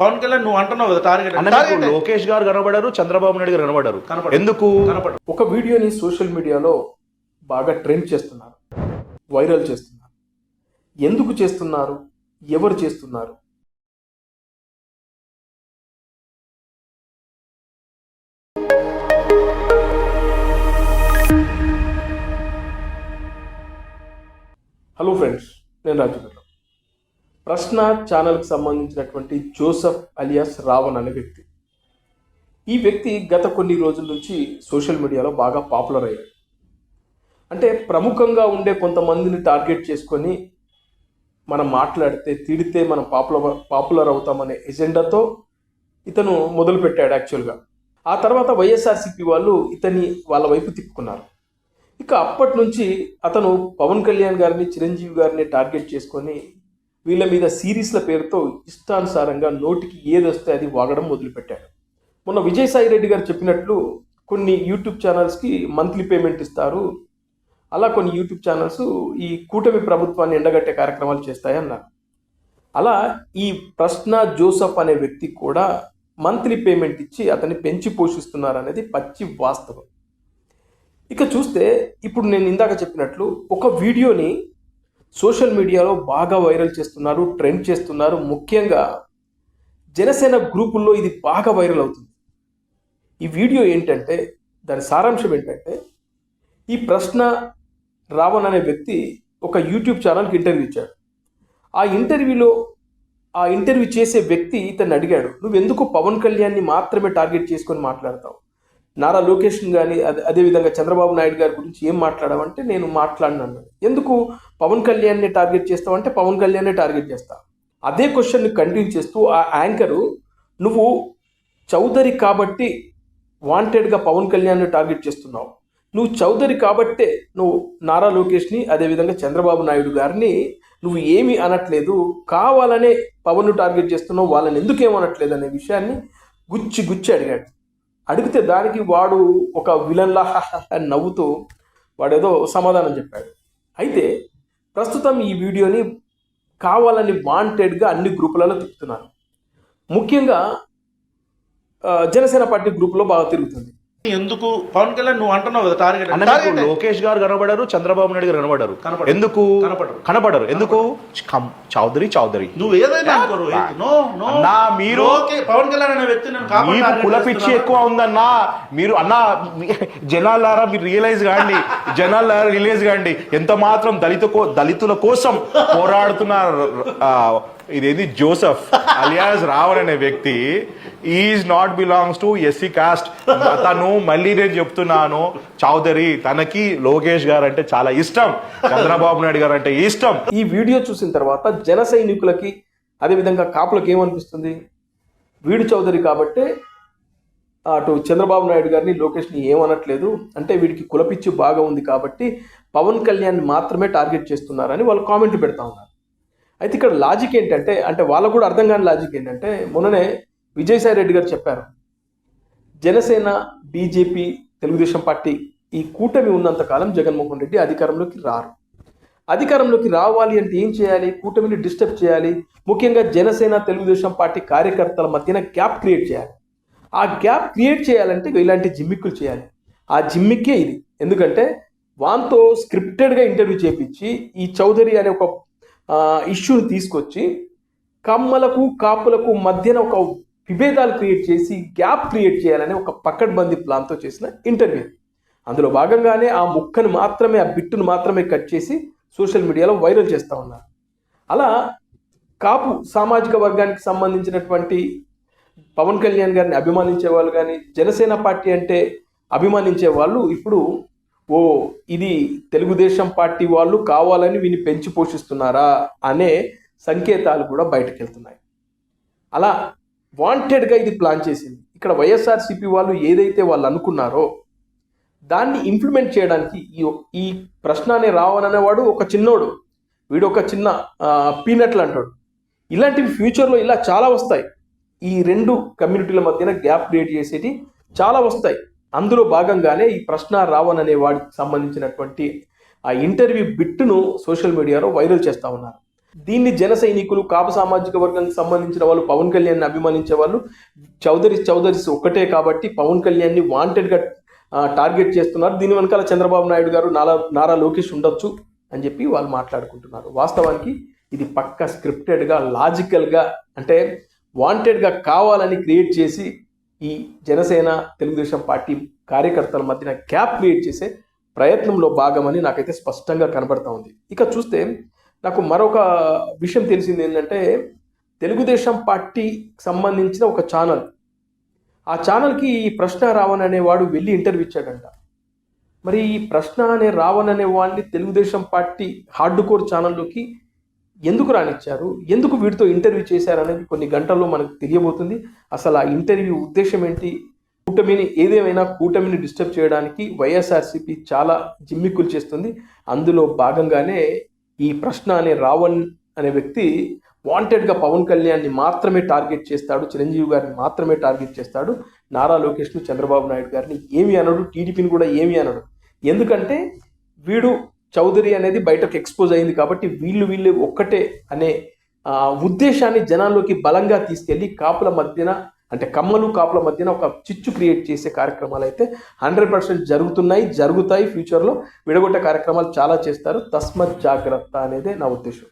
పవన్ కళ్యాణ్ నువ్వు అంటున్నావు కదా టార్గెట్ లోకేష్ గారు కనబడారు చంద్రబాబు నాయుడు గారు కనబడారు. ఎందుకు. ఒక వీడియోని సోషల్ మీడియాలో బాగా ట్రెండ్ చేస్తున్నారు వైరల్ చేస్తున్నారు. ఎందుకు చేస్తున్నారు? ఎవరు చేస్తున్నారు? హలో ఫ్రెండ్స్ నేను రాజు గారు. ప్రశ్న ఛానల్కి సంబంధించినటువంటి జోసఫ్ అలియాస్ రావణ్ అనే వ్యక్తి. ఈ వ్యక్తి గత కొన్ని రోజుల నుంచి సోషల్ మీడియాలో బాగా పాపులర్ అయ్యాడు. అంటే ప్రముఖంగా ఉండే కొంతమందిని టార్గెట్ చేసుకొని మనం మాట్లాడితే తిడితే మనం పాపులర్ పాపులర్ అవుతామనే ఎజెండాతో ఇతను మొదలుపెట్టాడు యాక్చువల్గా. ఆ తర్వాత వైఎస్ఆర్సీపీ వాళ్ళు ఇతని వాళ్ళ వైపు తిప్పుకున్నారు. ఇక అప్పటి నుంచి అతను పవన్ కళ్యాణ్ గారిని చిరంజీవి గారిని టార్గెట్ చేసుకొని వీళ్ళ మీద సిరీస్ల పేరుతో ఇష్టానుసారంగా నోటికి ఏది వస్తే అది వాగడం మొదలుపెట్టాడు. మొన్న విజయసాయి రెడ్డి గారు చెప్పినట్లు కొన్ని యూట్యూబ్ ఛానల్స్కి మంత్లీ పేమెంట్ ఇస్తారు. అలా కొన్ని యూట్యూబ్ ఛానల్స్ ఈ కూటమి ప్రభుత్వాన్ని ఎండగట్టే కార్యక్రమాలు చేస్తాయన్నారు. అలా ఈ ప్రశ్న జోసఫ్ అనే వ్యక్తి కూడా మంత్లీ పేమెంట్ ఇచ్చి అతన్ని పెంచి పోషిస్తున్నారు అనేది పచ్చి వాస్తవం. ఇక చూస్తే ఇప్పుడు నేను ఇందాక చెప్పినట్లు ఒక వీడియోని సోషల్ మీడియాలో బాగా వైరల్ చేస్తున్నారు ట్రెండ్ చేస్తున్నారు. ముఖ్యంగా జనసేన గ్రూపుల్లో ఇది బాగా వైరల్ అవుతుంది. ఈ వీడియో ఏంటంటే దాని సారాంశం ఏంటంటే ఈ ప్రశ్న రావణ్ అనే వ్యక్తి ఒక యూట్యూబ్ ఛానల్కి ఇంటర్వ్యూ ఇచ్చాడు. ఆ ఇంటర్వ్యూలో ఆ ఇంటర్వ్యూ చేసే వ్యక్తి ఇతన్ని అడిగాడు నువ్వు ఎందుకు పవన్ కళ్యాణ్ని మాత్రమే టార్గెట్ చేసుకొని మాట్లాడతావు? నారా లోకేష్ కానీ అదే అదేవిధంగా చంద్రబాబు నాయుడు గారి గురించి ఏం మాట్లాడావంటే నేను మాట్లాడినాను. ఎందుకు? పవన్ కళ్యాణ్ని టార్గెట్ చేస్తావంటే పవన్ కళ్యాణ్నే టార్గెట్ చేస్తా. అదే క్వశ్చన్ని కంటిన్యూ చేస్తూ ఆ యాంకరు నువ్వు చౌదరి కాబట్టి వాంటెడ్గా పవన్ కళ్యాణ్ని టార్గెట్ చేస్తున్నావు. నువ్వు చౌదరి కాబట్టే నువ్వు నారా లోకేష్ని అదేవిధంగా చంద్రబాబు నాయుడు గారిని నువ్వు ఏమీ అనట్లేదు. కావాలనే పవన్ను టార్గెట్ చేస్తున్నావు. వాళ్ళని ఎందుకేమనట్లేదు అనే విషయాన్ని గుచ్చి గుచ్చి అడిగాడు. అడిగితే దానికి వాడు ఒక విలన్లా అని నవ్వుతూ వాడేదో సమాధానం చెప్పాడు. అయితే ప్రస్తుతం ఈ వీడియోని కావాలని వాంటెడ్గా అన్ని గ్రూపులలో తిప్పుతున్నారు. ముఖ్యంగా జనసేన పార్టీ గ్రూపులో బాగా తిరుగుతుంది. ఎందుకు? పవన్ కళ్యాణ్ నువ్వు అంటున్నావు కదా టార్గెట్ లోకేష్ గారు కనబడారు చంద్రబాబు నాయుడు గారు కనబడారు. ఎందుకు. కనబడరు ఎందుకు? చౌదరి చౌదరి. నువ్వు ఏదైనా అనుకోరు. నో మీరు- పవన్ కళ్యాణ్ అనే వ్యక్తి మీకు target కుల పిచ్చి చేస్తున్నాను. ఎక్కువ ఉందన్నా మీరు అన్నా జనాలారా మీరు రియలైజ్ కాండి. జనాలారా రియలైజ్ కాండి. ఎంత మాత్రం దళిత దళితుల కోసం పోరాడుతున్న ఆ, ఇదేంది జోసఫ్ అలియాస్ రావణ్ అనే వ్యక్తి. Is not belongs to SC caste. తను మళ్ళీ నేను చెప్తున్నాను చౌదరి తనకి లోకేష్ గారు అంటే చాలా ఇష్టం చంద్రబాబు నాయుడు గారు అంటే ఇష్టం. ఈ వీడియో చూసిన తర్వాత జన సైనికులకి అదేవిధంగా కాపులకు ఏమనిపిస్తుంది? వీడు చౌదరి కాబట్టే అటు చంద్రబాబు నాయుడు గారిని లోకేష్ని ఏమనట్లేదు. అంటే వీడికి కులపిచ్చి బాగా ఉంది కాబట్టి పవన్ కళ్యాణ్ మాత్రమే టార్గెట్ చేస్తున్నారని వాళ్ళు కామెంట్లు పెడతా ఉన్నారు. అయితే ఇక్కడ లాజిక్ ఏంటంటే అంటే వాళ్ళకు కూడా అర్థం కాని లాజిక్ ఏంటంటే మొన్ననే విజయసాయి రెడ్డి గారు చెప్పారు జనసేన బీజేపీ తెలుగుదేశం పార్టీ ఈ కూటమి ఉన్నంత కాలం జగన్మోహన్ రెడ్డి అధికారంలోకి రారు. అధికారంలోకి రావాలి అంటే ఏం చేయాలి? కూటమిని డిస్టర్బ్ చేయాలి. ముఖ్యంగా జనసేన తెలుగుదేశం పార్టీ కార్యకర్తల మధ్యన గ్యాప్ క్రియేట్ చేయాలి. ఆ గ్యాప్ క్రియేట్ చేయాలంటే ఇలాంటి జిమ్మిక్కులు చేయాలి. ఆ జిమ్మిక్కే ఇది. ఎందుకంటే వాంతో స్క్రిప్టెడ్గా ఇంటర్వ్యూ చేపించి ఈ చౌదరి అనే ఒక ఇష్యూని తీసుకొచ్చి కమ్మలకు కాపులకు మధ్యన ఒక విభేదాలు క్రియేట్ చేసి గ్యాప్ క్రియేట్ చేయాలని ఒక పక్కడ్బందీ ప్లాన్తో చేసిన ఇంటర్వ్యూ. అందులో భాగంగానే ఆ ముక్కను మాత్రమే ఆ బిట్టును మాత్రమే కట్ చేసి సోషల్ మీడియాలో వైరల్ చేస్తూ ఉన్నారు. అలా కాపు సామాజిక వర్గానికి సంబంధించినటువంటి పవన్ కళ్యాణ్ గారిని అభిమానించే వాళ్ళు కానీ జనసేన పార్టీ అంటే అభిమానించే వాళ్ళు ఇప్పుడు ఓ ఇది తెలుగుదేశం పార్టీ వాళ్ళు కావాలని వీని పెంచి పోషిస్తున్నారా అనే సంకేతాలు కూడా బయటకు వెళ్తున్నాయి అలా వాంటెడ్గా ఇది ప్లాన్ చేసింది. ఇక్కడ వైఎస్ఆర్సీపీ వాళ్ళు ఏదైతే వాళ్ళు అనుకున్నారో దాన్ని ఇంప్లిమెంట్ చేయడానికి ఈ ఈ ప్రశ్న అనే రావణ్ అనేవాడు ఒక చిన్నోడు. వీడు ఒక చిన్న పీనట్లు అంటాడు. ఇలాంటివి ఫ్యూచర్లో ఇలా చాలా వస్తాయి. ఈ రెండు కమ్యూనిటీల మధ్యన గ్యాప్ క్రియేట్ చేసేటి చాలా వస్తాయి. అందులో భాగంగానే ఈ ప్రశ్న రావణ్ అనే వాడికి సంబంధించినటువంటి ఆ ఇంటర్వ్యూ బిట్టును సోషల్ మీడియాలో వైరల్ చేస్తూ ఉన్నారు. దీన్ని జన సైనికులు కాపు సామాజిక వర్గానికి సంబంధించిన వాళ్ళు పవన్ కళ్యాణ్ అభిమానించే వాళ్ళు చౌదరి చౌదరిస్ ఒక్కటే కాబట్టి పవన్ కళ్యాణ్ని వాంటెడ్గా టార్గెట్ చేస్తున్నారు. దీని వెనకాల చంద్రబాబు నాయుడు గారు నారా నారా లోకేష్ ఉండొచ్చు అని చెప్పి వాళ్ళు మాట్లాడుకుంటున్నారు. వాస్తవానికి ఇది పక్క స్క్రిప్టెడ్గా లాజికల్గా అంటే వాంటెడ్గా కావాలని క్రియేట్ చేసి ఈ జనసేన తెలుగుదేశం పార్టీ కార్యకర్తల మధ్యన గ్యాప్ క్రియేట్ చేసే ప్రయత్నంలో భాగమని నాకైతే స్పష్టంగా కనబడతా ఉంది. ఇక చూస్తే నాకు మరొక విషయం తెలిసింది ఏంటంటే తెలుగుదేశం పార్టీకి సంబంధించిన ఒక ఛానల్. ఆ ఛానల్కి ఈ ప్రశ్న రావణ్ అనేవాడు వెళ్ళి ఇంటర్వ్యూ ఇచ్చాడంట. మరి ఈ ప్రశ్న అనే రావణ్ అనే వాడిని తెలుగుదేశం పార్టీ హార్డ్ కోర్ ఛానల్లోకి ఎందుకు రానిచ్చారు? ఎందుకు వీటితో ఇంటర్వ్యూ చేశారు అనేది కొన్ని గంటల్లో మనకు తెలియబోతుంది. అసలు ఆ ఇంటర్వ్యూ ఉద్దేశం ఏంటి? కూటమిని ఏదేమైనా కూటమిని డిస్టర్బ్ చేయడానికి వైఎస్ఆర్సీపీ చాలా జిమ్మిక్కులు చేస్తుంది. అందులో భాగంగానే ఈ ప్రశ్న అనే రావణ్ అనే వ్యక్తి వాంటెడ్గా పవన్ కళ్యాణ్ని మాత్రమే టార్గెట్ చేస్తాడు చిరంజీవి గారిని మాత్రమే టార్గెట్ చేస్తాడు నారా లోకేష్ను చంద్రబాబు నాయుడు గారిని ఏమి అనడు టీడీపీని కూడా ఏమి అనడు. ఎందుకంటే వీడు చౌదరి అనేది బయటకు ఎక్స్పోజ్ అయింది కాబట్టి వీళ్ళు వీళ్ళు ఒక్కటే అనే ఉద్దేశాన్ని జనాల్లోకి బలంగా తీసుకెళ్ళి కాపుల మధ్యన అంటే కమ్మలు కాపుల మధ్యన ఒక చిచ్చు క్రియేట్ చేసే కార్యక్రమాలు అయితే హండ్రెడ్ పర్సెంట్ జరుగుతున్నాయి జరుగుతాయి ఫ్యూచర్లో. విడగొట్టే కార్యక్రమాలు చాలా చేస్తారు. తస్మత్ జాగ్రత్త అనేదే నా ఉద్దేశం.